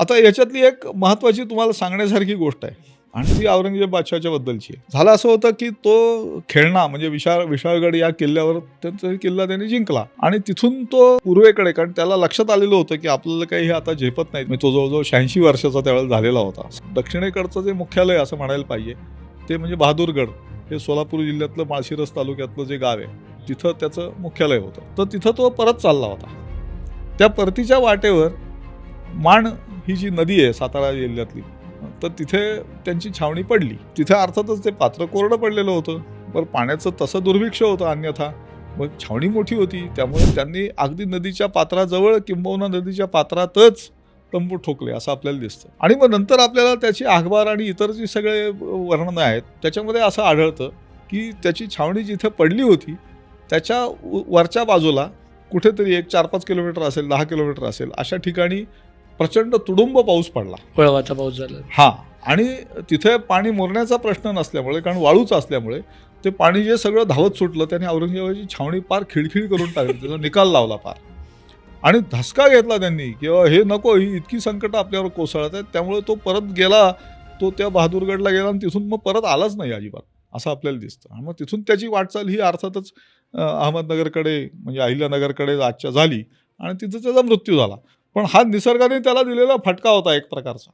आता याच्यातली एक महत्त्वाची तुम्हाला सांगण्यासारखी गोष्ट आहे. आणि ती औरंगजेब बादशाच्या बद्दलची आहे. झालं असं होतं की तो खेळणा म्हणजे विशाळ विशाळगड या किल्ल्यावर त्यांचा किल्ला त्यांनी जिंकला. आणि तिथून तो पूर्वेकडे कारण त्याला लक्षात आलेलं होतं की आपल्याला काही हे आता झेपत नाही म्हणजे तो जवळजवळ शहाऐंशी वर्षाचा त्यावेळेला झालेला होता. दक्षिणेकडचं जे मुख्यालय असं म्हणायला पाहिजे ते म्हणजे बहादूरगड. हे सोलापूर जिल्ह्यातलं माळशिरस तालुक्यातलं जे गाव आहे तिथं त्याचं मुख्यालय होतं. तर तिथं तो परत चालला होता. त्या परतीच्या वाटेवर माण ही जी नदी आहे सातारा जिल्ह्यातली तर तिथे त्यांची छावणी पडली. तिथे अर्थातच ते पात्र कोरडं पडलेलं होतं. पण पाण्याचं तसं दुर्भिक्ष होतं अन्यथा. मग छावणी मोठी होती. त्यामुळे त्यांनी अगदी नदीच्या पात्राजवळ किंबहुना नदीच्या पात्रातच तंबू ठोकले असं आपल्याला दिसतं. आणि मग नंतर आपल्याला त्याची अखबार आणि इतर जी सगळे वर्णनं आहेत त्याच्यामध्ये असं आढळतं की त्याची छावणी जिथे पडली होती त्याच्या व- वरच्या बाजूला कुठेतरी एक चार पाच किलोमीटर असेल दहा किलोमीटर असेल अशा ठिकाणी प्रचंड तुडुंब पाऊस पडला. वळवाचा पाऊस झाला. हा आणि तिथे पाणी मुरण्याचा प्रश्न नसल्यामुळे कारण वाळूच असल्यामुळे ते पाणी जे सगळं धावत सुटलं त्याने औरंगजेबाची छावणी पार खिळखिळ करून टाकली त्याचा निकाल लावला पार. आणि धसका घेतला त्यांनी किंवा हे नको ही इतकी संकट आपल्यावर कोसळत आहेत त्यामुळे तो परत गेला तो त्या बहादूरगडला गेला आणि तिथून मग परत आलाच नाही अजिबात असं आपल्याला दिसतं. आणि मग तिथून त्याची वाटचाल ही अर्थातच अहमदनगरकडे म्हणजे अहिल्यानगरकडे आजच्या झाली आणि तिथं त्याचा मृत्यू झाला. पण हा निसर्गाने त्याला दिलेला फटका होता एक प्रकारचा.